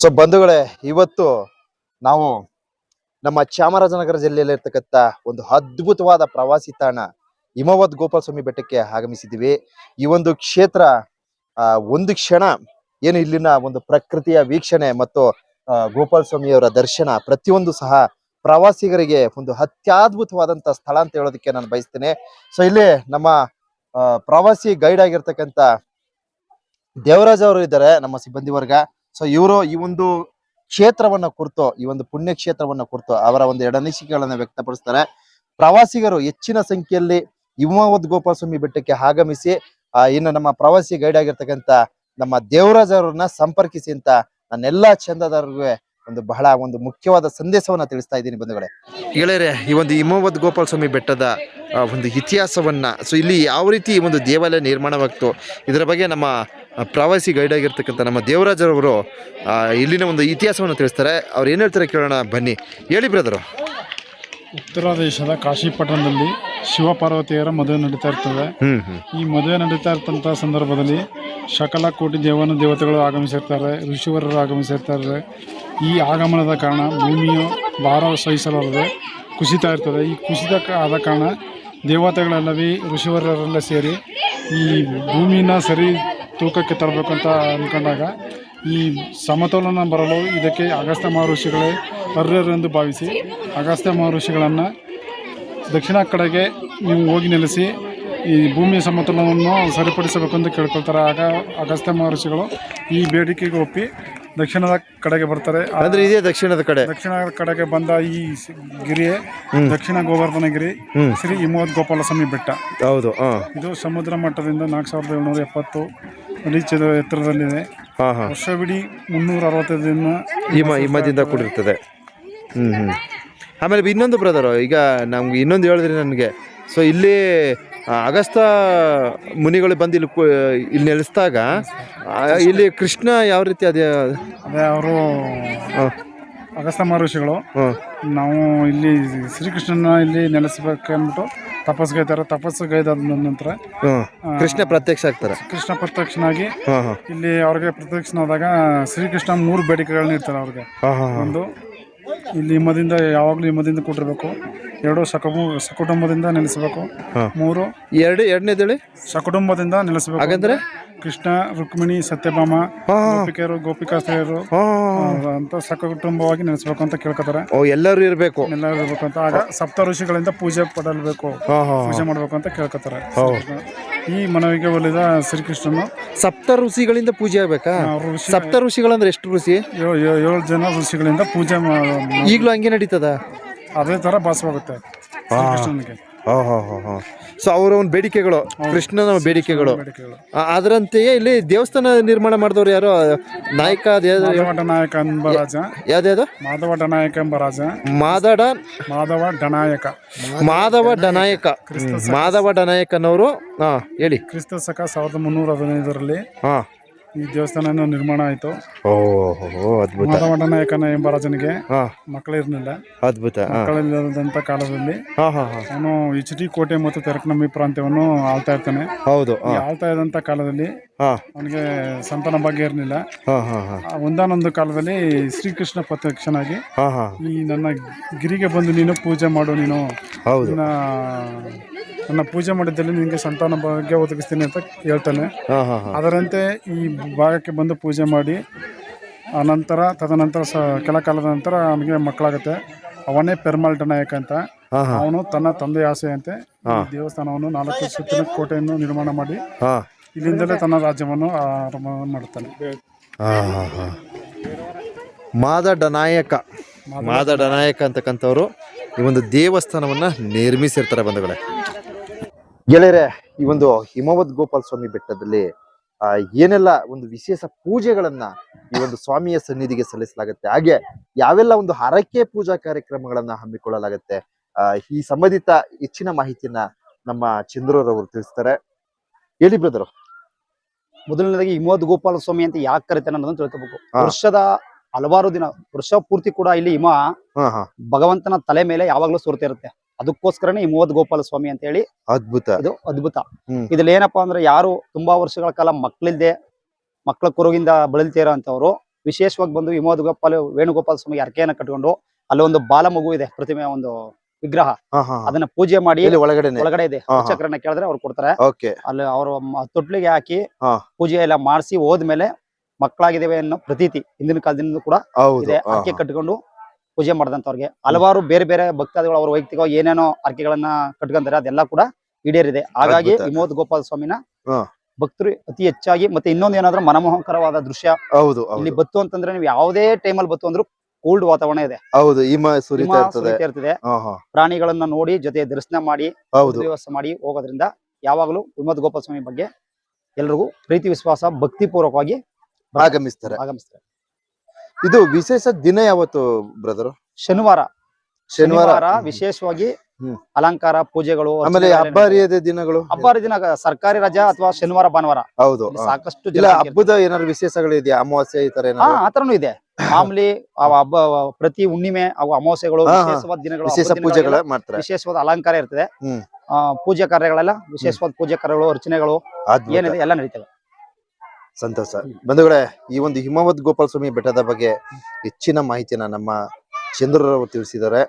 So ಬಂಧುಗಳೇ, ಇವತ್ತು ನಾವು ನಮ್ಮ ಚಾಮರಾಜನಗರ ಜಿಲ್ಲೆಯಲ್ಲಿ ಇರ್ತಕ್ಕಂಥ ಒಂದು ಅದ್ಭುತವಾದ ಪ್ರವಾಸಿ ತಾಣ ಹಿಮವದ್ ಗೋಪಾಲಸ್ವಾಮಿ ಬೆಟ್ಟಕ್ಕೆ ಆಗಮಿಸಿದ್ದೀವಿ. ಈ ಒಂದು ಕ್ಷೇತ್ರ ಒಂದು ಕ್ಷಣ ಏನು ಇಲ್ಲಿನ ಒಂದು ಪ್ರಕೃತಿಯ ವೀಕ್ಷಣೆ ಮತ್ತು ಗೋಪಾಲ ಸ್ವಾಮಿಯವರ ದರ್ಶನ ಪ್ರತಿಯೊಂದು ಸಹ ಪ್ರವಾಸಿಗರಿಗೆ ಒಂದು ಅತ್ಯದ್ಭುತವಾದಂತ ಸ್ಥಳ ಅಂತ ಹೇಳೋದಕ್ಕೆ ನಾನು ಬಯಸ್ತೇನೆ. ಸೊ ಇಲ್ಲಿ ನಮ್ಮ ಪ್ರವಾಸಿ ಗೈಡ್ ಆಗಿರ್ತಕ್ಕಂಥ ದೇವರಾಜ್ ಅವರು ಇದ್ದಾರೆ, ನಮ್ಮ ಸಿಬ್ಬಂದಿ ವರ್ಗ. ಸೊ ಇವರು ಈ ಒಂದು ಕ್ಷೇತ್ರವನ್ನ ಕುರಿತು, ಈ ಒಂದು ಪುಣ್ಯ ಕ್ಷೇತ್ರವನ್ನ ಕುರಿತು ಅವರ ಒಂದು ಎಡನಿಸಿಕೆಗಳನ್ನ ವ್ಯಕ್ತಪಡಿಸ್ತಾರೆ. ಪ್ರವಾಸಿಗರು ಹೆಚ್ಚಿನ ಸಂಖ್ಯೆಯಲ್ಲಿ ಹಿಮಾವತ್ ಗೋಪಾಲಸ್ವಾಮಿ ಬೆಟ್ಟಕ್ಕೆ ಆಗಮಿಸಿ ಇನ್ನು ನಮ್ಮ ಪ್ರವಾಸಿ ಗೈಡ್ ಆಗಿರ್ತಕ್ಕಂತ ನಮ್ಮ ದೇವರಾಜ್ ಅವರನ್ನ ಸಂಪರ್ಕಿಸಿ ಅಂತ ನನ್ನೆಲ್ಲ ಚಂದದಾರರಿಗೆ ಒಂದು ಬಹಳ ಒಂದು ಮುಖ್ಯವಾದ ಸಂದೇಶವನ್ನ ತಿಳಿಸ್ತಾ ಇದ್ದೀನಿ ಬಂಧುಗಳೇ. ಗೆಳೆಯರೆ, ಈ ಒಂದು ಹಿಮವದ್ ಗೋಪಾಲ ಸ್ವಾಮಿ ಬೆಟ್ಟದ ಒಂದು ಇತಿಹಾಸವನ್ನ, ಸೊ, ಇಲ್ಲಿ ಯಾವ ರೀತಿ ಈ ಒಂದು ದೇವಾಲಯ ನಿರ್ಮಾಣವಾಗ್ತು, ಇದರ ಬಗ್ಗೆ ನಮ್ಮ ಪ್ರವಾಸಿ ಗೈಡ್ ಆಗಿರ್ತಕ್ಕಂಥ ನಮ್ಮ ದೇವರಾಜರವರು ಇಲ್ಲಿನ ಒಂದು ಇತಿಹಾಸವನ್ನು ತಿಳಿಸ್ತಾರೆ. ಅವ್ರು ಏನು ಹೇಳ್ತಾರೆ ಕೇಳೋಣ ಬನ್ನಿ. ಹೇಳಿ ಬ್ರದರು ಉತ್ತರ ದೇಶದ ಕಾಶಿಪಟ್ಟಣದಲ್ಲಿ ಶಿವಪಾರ್ವತಿಯರ ಮದುವೆ ನಡೀತಾ ಇರ್ತದೆ. ಈ ಮದುವೆ ನಡೀತಾ ಇರ್ತಂಥ ಸಂದರ್ಭದಲ್ಲಿ ಶಕಲ ಕೋಟಿ ದೇವನ ದೇವತೆಗಳು ಆಗಮಿಸಿರ್ತಾರೆ ಋಷಿವರರು ಆಗಮಿಸಿರ್ತಾರೆ. ಈ ಆಗಮನದ ಕಾರಣ ಭೂಮಿಯು ಭಾರ ಸಹಿಸಲಾರದೆ ಕುಸಿತಾ ಇರ್ತದೆ. ಈ ಕುಸಿತ ಆದ ಕಾರಣ ದೇವತೆಗಳೆಲ್ಲವೇ ಋಷಿವರರೆಲ್ಲ ಸೇರಿ ಈ ಭೂಮಿನ ಸರಿ ತೂಕಕ್ಕೆ ತರಬೇಕು ಅಂತ ಅಂದ್ಕೊಂಡಾಗ ಈ ಸಮತೋಲನ ಬರಲು ಇದಕ್ಕೆ ಅಗಸ್ತ್ಯ ಮಹರ್ಷಿಗಳೇ ಅರ್ಹರೆಂದು ಭಾವಿಸಿ ಅಗಸ್ತ್ಯ ಮಹರ್ಷಿಗಳನ್ನು ದಕ್ಷಿಣ ಕಡೆಗೆ ನೀವು ಹೋಗಿ ನೆಲೆಸಿ ಈ ಭೂಮಿಯ ಸಮತೋಲನವನ್ನು ಸರಿಪಡಿಸಬೇಕು ಅಂತ ಕೇಳ್ಕೊಳ್ತಾರೆ. ಆಗ ಅಗಸ್ತ್ಯ ಮಹರ್ಷಿಗಳು ಈ ಬೇಡಿಕೆಗೆ ಒಪ್ಪಿ ದಕ್ಷಿಣದ ಕಡೆಗೆ ಬರ್ತಾರೆ. ಆದರೆ ಅಂದ್ರೆ ಇದೇ ದಕ್ಷಿಣದ ಕಡೆ? ದಕ್ಷಿಣ ಕಡೆಗೆ ಬಂದ ಈ ಸ- ಗಿರಿಯೇ ದಕ್ಷಿಣ ಗೋವರ್ಧನ ಗಿರಿ ಶ್ರೀ ಹಿಮವದ್ ಗೋಪಾಲಸ್ವಾಮಿ ಬೆಟ್ಟ. ಹೌದು ಹಾ. ಇದು ಸಮುದ್ರ ಮಟ್ಟದಿಂದ ನಾಲ್ಕು ಸಾವಿರದ ಏಳ್ನೂರ ಎಪ್ಪತ್ತು ಅಡಿ ಚದ ಎತ್ತರದಲ್ಲಿದೆ ಹಾ ಬಿಡಿ ವರ್ಷವಿಡೀ ಮುನ್ನೂರ ಅರವತ್ತೈದು ದಿನ ಹಿಮ ಹಿಮದಿಂದ ಕೂಡಿರ್ತದೆ. ಹ್ಮ್ ಹ್ಮ್. ಆಮೇಲೆ ಇನ್ನೊಂದು ಬ್ರದರ್ ಈಗ ನಮ್ಗೆ ಇನ್ನೊಂದು ಹೇಳಿದ್ರಿ ನನಗೆ. ಸೊ ಇಲ್ಲಿ ಅಗಸ್ತ ಮುನಿಗಳು ಬಂದು ಇಲ್ಲಿ ಕು- ಇಲ್ಲಿ ನೆಲೆಸಿದಾಗ ಆ, ಇಲ್ಲಿ ಕೃಷ್ಣ ಯಾವ ರೀತಿ ಅದೇ ಅದೇ ಅವರು ಅಗಸ್ತ ಮಹರ್ಷಿಗಳು. ನಾವು ಇಲ್ಲಿ ಶ್ರೀಕೃಷ್ಣನ ಇಲ್ಲಿ ನೆಲೆಸಬೇಕಂದ್ಬಿಟ್ಟು ತಪಸ್ಗೈತಾರೆ ತಪಸ್ಸುಗೈದಾದ ನಂತರ ಹ್ಮ್. ಕೃಷ್ಣ ಪ್ರತ್ಯಕ್ಷ ಆಗ್ತಾರೆ. ಕೃಷ್ಣ ಪ್ರತ್ಯಕ್ಷನಾಗಿ ಹಾ ಹಾ ಇಲ್ಲಿ ಅವ್ರಿಗೆ ಪ್ರತ್ಯಕ್ಷನಾದಾಗ ಶ್ರೀಕೃಷ್ಣ ಮೂರು ಬೇಡಿಕೆಗಳನ್ನ ಇರ್ತಾರೆ ಅವ್ರಿಗೆ. ಹಾ ಹಾ ಹಾ ಒಂದು ಇಲ್ಲಿ ಹಿಮದಿಂದ ಯಾವಾಗಲೂ ಹಿಮದಿಂದ ಕೂಡಿರ್ಬೇಕು. ಎರಡು ಸಕುಟು ಸಕುಟುಂಬದಿಂದ ನೆಲೆಸಬೇಕು. ಮೂರು ಎರಡು ಎರಡನೇ ಎರಡನೇದೇಳಿ ಸಕುಟುಂಬದಿಂದ ನೆಲೆಸಬೇಕು. ಹಾಗಂದ್ರೆ? ಕೃಷ್ಣ ರುಕ್ಮಿಣಿ ಸತ್ಯಭಾಮ ಗೋಪಿಕೆಯರು ಗೋಪಿಕಾಸ್ತ್ರೀಯರು ಅಂತ ಸಕುಟುಂಬವಾಗಿ ನೆಲೆಸಬೇಕು ಅಂತ ಕೇಳ್ಕೊತಾರೆ. ಓ ಎಲ್ಲರೂ ಇರಬೇಕು. ಎಲ್ಲರೂ ಇರಬೇಕು ಅಂತ. ಆಗ ಸಪ್ತ ಋಷಿಗಳಿಂದ ಪೂಜೆ ಪಡಲ್ಬೇಕು. ಪೂಜೆ ಮಾಡ್ಬೇಕು ಅಂತ ಕೇಳ್ಕೊತಾರೆ. ಈ ಮನವಿಗೆ ಒಲಿದ ಶ್ರೀಕೃಷ್ಣನು ಸಪ್ತ ಋಷಿಗಳಿಂದ ಪೂಜೆ ಆಗ್ಬೇಕಾ? ಸಪ್ತ ಋಷಿಗಳಂದ್ರೆ ಎಷ್ಟು ಋಷಿ? ಏಳು ಜನ ಋಷಿಗಳಿಂದ ಪೂಜೆ ಈಗಲೂ ಹಂಗೆ ನಡೀತದ? ಅದೇ ತರ ಭಾಸವಾಗುತ್ತೆ ಶ್ರೀಕೃಷ್ಣನಿಗೆ. ಸೊ ಅವರ ಒಂದು ಬೇಡಿಕೆಗಳು ಕೃಷ್ಣನ ಬೇಡಿಕೆಗಳು. ಬೇಡಿಕೆಗಳು. ಆ- ಅದರಂತೆಯೇ ಇಲ್ಲಿ ದೇವಸ್ಥಾನ ನಿರ್ಮಾಣ ಮಾಡಿದವರು ಯಾರೋ? ನಾಯಕ ಮಾಧವ ನಾಯಕ ಎಂಬ ರಾಜ. ಯಾವ್ದು ಮಾಧವ ಡನಾಯಕ ಎಂಬ ರಾಜ. ಮಾದಡ ಮಾಧವ ಡನಾಯಕ. ಮಾಧವ ಡನಾಯಕ. ಮಾಧವ ಡನಾಯಕನವರು ಹಾ ಹೇಳಿ. ಕ್ರಿಸ್ತ ಶಕ ಸಾವಿರದ ಮುನ್ನೂರ ಹದಿನೈದರಲ್ಲಿ ಹಾ. ಈ ದೇವಸ್ಥಾನ ನಿರ್ಮಾಣ ಆಯಿತು. ಓಹೋ ಅದ್ಭುತ. ಮಾಧವ ಡನಾಯಕನ ಎಂಬ ರಾಜನಿಗೆ ಮಕ್ಕಳಿರಲಿಲ್ಲ ಅದ್ಭುತ ಮಕ್ಕಳಿಲ್ಲದಂತ ಕಾಲದಲ್ಲಿ ಅವನು ಎಚ್ ಡಿ ಕೋಟೆ ಮತ್ತು ತೆರಕನಂಬಿ ಪ್ರಾಂತ್ಯವನ್ನು ಆಳ್ತಾ ಇರ್ತಾನೆ. ಹೌದು ಆಳ್ತಾ ಇದ್ದಂತ ಕಾಲದಲ್ಲಿ ಹಾ. ಅವನಿಗೆ ಸಂತಾನ ಭಾಗ್ಯ ಇರಲಿಲ್ಲ. ಒಂದಾನೊಂದು ಕಾಲದಲ್ಲಿ ಶ್ರೀಕೃಷ್ಣ ಪ್ರತ್ಯಕ್ಷನಾಗಿ ಈ ನನ್ನ ಗಿರಿಗೆ ಬಂದು ನೀನು ಪೂಜೆ ಮಾಡು ನೀನು. ಹೌದು. ನಿನ್ನ ಪೂಜೆ ಮಾಡಿದ್ದಲ್ಲಿ ನಿನಗೆ ಸಂತಾನ ಭಾಗ್ಯ ಒದಗಿಸ್ತೀನಿ ಅಂತ ಹೇಳ್ತಾನೆ. ಹಾಂ ಹಾ ಹಾ. ಅದರಂತೆ ಈ ಭಾಗಕ್ಕೆ ಬಂದು ಪೂಜೆ ಮಾಡಿ ಅನಂತರ ತದನಂತರ ಸ ಕೆಲ ಕಾಲದ ನಂತರ ಅವನಿಗೆ ಮಕ್ಕಳಾಗುತ್ತೆ. ಅವನೇ ಪೆರ್ಮಾಲ್ಟ ನಾಯಕ ಅಂತ. ಹಾ ಹಾ. ಅವನು ತನ್ನ ತಂದೆ ಆಸೆಯಂತೆ ಈ ದೇವಸ್ಥಾನವನ್ನು ನಾಲ್ಕು ಸುತ್ತಿನ ಕೋಟೆಯನ್ನು ನಿರ್ಮಾಣ ಮಾಡಿ ಹಾ. ಇಲ್ಲಿಂದಲೇ ತನ್ನ ರಾಜ್ಯವನ್ನು ಆರಂಭ ಮಾಡುತ್ತಾನೆ. ಹಾಂ ಹಾಂ ಹಾ. ಮಾದಡ ನಾಯಕ. ಮಾದಡ ನಾಯಕ ಅಂತಕ್ಕಂಥವ್ರು ಈ ಒಂದು ದೇವಸ್ಥಾನವನ್ನ ನಿರ್ಮಿಸಿರ್ತಾರೆ ಬಂಧುಗಳೇ. ಗೆಳೆಯರೆ ಈ ಒಂದು ಹಿಮವದ್ ಗೋಪಾಲ ಸ್ವಾಮಿ ಬೆಟ್ಟದಲ್ಲಿ ಆ ಏನೆಲ್ಲ ಒಂದು ವಿಶೇಷ ಪೂಜೆಗಳನ್ನ ಈ ಒಂದು ಸ್ವಾಮಿಯ ಸನ್ನಿಧಿಗೆ ಸಲ್ಲಿಸಲಾಗುತ್ತೆ ಹಾಗೆ ಯಾವೆಲ್ಲ ಒಂದು ಹರಕೆ ಪೂಜಾ ಕಾರ್ಯಕ್ರಮಗಳನ್ನ ಹಮ್ಮಿಕೊಳ್ಳಲಾಗುತ್ತೆ ಆ ಈ ಸಂಬಂಧಿತ ಹೆಚ್ಚಿನ ಮಾಹಿತಿಯನ್ನ ನಮ್ಮ ಚಂದ್ರರವರು ತಿಳಿಸ್ತಾರೆ. ಹೇಳಿ ಬ್ರದರು. ಮೊದಲನೇದಾಗಿ ಹಿಮವದ್ ಗೋಪಾಲ ಸ್ವಾಮಿ ಅಂತ ಯಾಕೆ ಕರಿತಾನೆ ಅನ್ನೋದನ್ನ ತಿಳ್ಕೋಬೇಕು. ಹಾ. ವರ್ಷದ ಹಲವಾರು ದಿನ ವರ್ಷ ಪೂರ್ತಿ ಕೂಡ ಇಲ್ಲಿ ಹಿಮ ಭಗವಂತನ ತಲೆ ಮೇಲೆ ಯಾವಾಗ್ಲೂ ಸುರ್ತಾ ಇರುತ್ತೆ ಅದಕ್ಕೋಸ್ಕರನೇ ಹಿಮವದ್ ಗೋಪಾಲ ಸ್ವಾಮಿ ಅಂತ ಹೇಳಿ ಅದ್ಭುತ. ಇದು ಅದ್ಭುತ. ಇದ್ರಲ್ಲಿ ಏನಪ್ಪಾ ಅಂದ್ರೆ ಯಾರು ತುಂಬಾ ವರ್ಷಗಳ ಕಾಲ ಮಕ್ಳಿಲ್ದೆ ಮಕ್ಕಳ ಕುರುಗಿಂದ ಬಳಲ್ತಿರೋ ಅಂತವ್ರು ವಿಶೇಷವಾಗಿ ಬಂದು ವಿಮೋದ್ ಗೋಪಾಲ ವೇಣುಗೋಪಾಲ ಸ್ವಾಮಿ ಅರ್ಕೆಯನ್ನ ಕಟ್ಕೊಂಡು ಅಲ್ಲಿ ಒಂದು ಬಾಲ ಮಗು ಇದೆ ಪ್ರತಿಮೆ ಒಂದು ವಿಗ್ರಹ. ಅದನ್ನ ಪೂಜೆ ಮಾಡಿ ಒಳಗಡೆ ಒಳಗಡೆ ಇದೆ. ಚಕ್ರನ ಕೇಳಿದ್ರೆ ಅವ್ರು ಕೊಡ್ತಾರೆ. ಓಕೆ. ಅಲ್ಲಿ ಅವ್ರ ತೊಟ್ಲಿಗೆ ಹಾಕಿ. ಪೂಜೆ ಎಲ್ಲ ಮಾಡಿಸಿ ಹೋದ್ಮೇಲೆ ಮಕ್ಕಳಾಗಿದ್ದೇವೆ ಅನ್ನೋ ಪ್ರತೀತಿ ಹಿಂದಿನ ಕಾಲದಿಂದ ಕೂಡ ಇದೆ. ಅಕ್ಕಿ ಕಟ್ಕೊಂಡು ಪೂಜೆ ಮಾಡಿದಂಥವ್ರಿಗೆ. ಹಲವಾರು ಬೇರೆ ಬೇರೆ ಭಕ್ತಾದಿಗಳು ಅವ್ರ ವೈಯಕ್ತಿಕ ಏನೇನೋ ಅರ್ಕೆಗಳನ್ನ ಕಟ್ಕೊಂತಾರೆ ಅದೆಲ್ಲ ಕೂಡ ಈಡೇರಿದೆ. ಹಾಗಾಗಿ ವಿಮೋದ್ ಗೋಪಾಲ ಸ್ವಾಮಿನ ಭಕ್ತರು ಅತಿ ಹೆಚ್ಚಾಗಿ ಮತ್ತೆ ಇನ್ನೊಂದು ಏನಾದ್ರೂ ಮನಮೋಹಕರವಾದ ದೃಶ್ಯ ಹೌದು ಇಲ್ಲಿ ಬತ್ತು ಅಂತಂದ್ರೆ ನೀವು ಯಾವುದೇ ಟೈಮಲ್ಲಿ ಬತ್ತು ಅಂದ್ರೂ ಕೋಲ್ಡ್ ವಾತಾವರಣ ಇದೆ. ಹೌದು ಇರ್ತದೆ. ಪ್ರಾಣಿಗಳನ್ನ ನೋಡಿ ಜೊತೆ ದರ್ಶನ ಮಾಡಿ ವ್ಯವಸ್ಥೆ ಮಾಡಿ ಹೋಗೋದ್ರಿಂದ ಯಾವಾಗಲೂ ವಿಮೋದ್ ಗೋಪಾಲ ಸ್ವಾಮಿ ಬಗ್ಗೆ ಎಲ್ರಿಗೂ ಪ್ರೀತಿ ವಿಶ್ವಾಸ ಭಕ್ತಿ ಪೂರ್ವಕವಾಗಿ ಆಗಮಿಸ್ತಾರೆ. ಆಗಮಿಸ್ತಾರೆ. ಇದು ವಿಶೇಷ ದಿನ ಯಾವತ್ತು ಬ್ರದರ್ ಶನಿವಾರ. ಶನಿವಾರ. ವಿಶೇಷವಾಗಿ ಅಲಂಕಾರ ಪೂಜೆಗಳು ಆಮೇಲೆ ಹಬ್ಬ ಹರಿಯದ ದಿನಗಳು ಹಬ್ಬ ಹರಿದಿನ ಸರ್ಕಾರಿ ರಜಾ ಅಥವಾ ಶನಿವಾರ ಭಾನುವಾರ. ಹೌದು ಸಾಕಷ್ಟು ಇಲ್ಲ ಹಬ್ಬದ ಏನಾದ್ರು ವಿಶೇಷಗಳು ಇದೆಯಾ ಅಮಾವಾಸ್ಯೆ ಈ ತರ ಆತರನು ಇದೆ. ಮಾಮೂಲಿ ಹಬ್ಬ ಪ್ರತಿ ಹುಣ್ಣಿಮೆ ಅವು ಅಮಾವಾಸ್ಯೆಗಳು. ವಿಶೇಷವಾದ ದಿನಗಳು ವಿಶೇಷ ಪೂಜೆಗಳ ಮಾಡ್ತಾರೆ. ವಿಶೇಷವಾದ ಅಲಂಕಾರ ಇರ್ತದೆ. ಪೂಜೆ ಕಾರ್ಯಗಳೆಲ್ಲ ವಿಶೇಷವಾದ ಪೂಜೆ ಕಾರ್ಯಗಳು ಅರ್ಚನೆಗಳು ಏನಿದೆ ಎಲ್ಲ ನಡೀತವೆ. ಸಂತೋಷ. ಬಂಧುಗಳೇ ಈ ಒಂದು ಹಿಮವದ್ ಗೋಪಾಲ ಸ್ವಾಮಿ ಬೆಟ್ಟದ ಬಗ್ಗೆ ಹೆಚ್ಚಿನ ಮಾಹಿತಿಯನ್ನ ನಮ್ಮ ಚಂದ್ರರವರು ತಿಳಿಸಿದ್ದಾರೆ.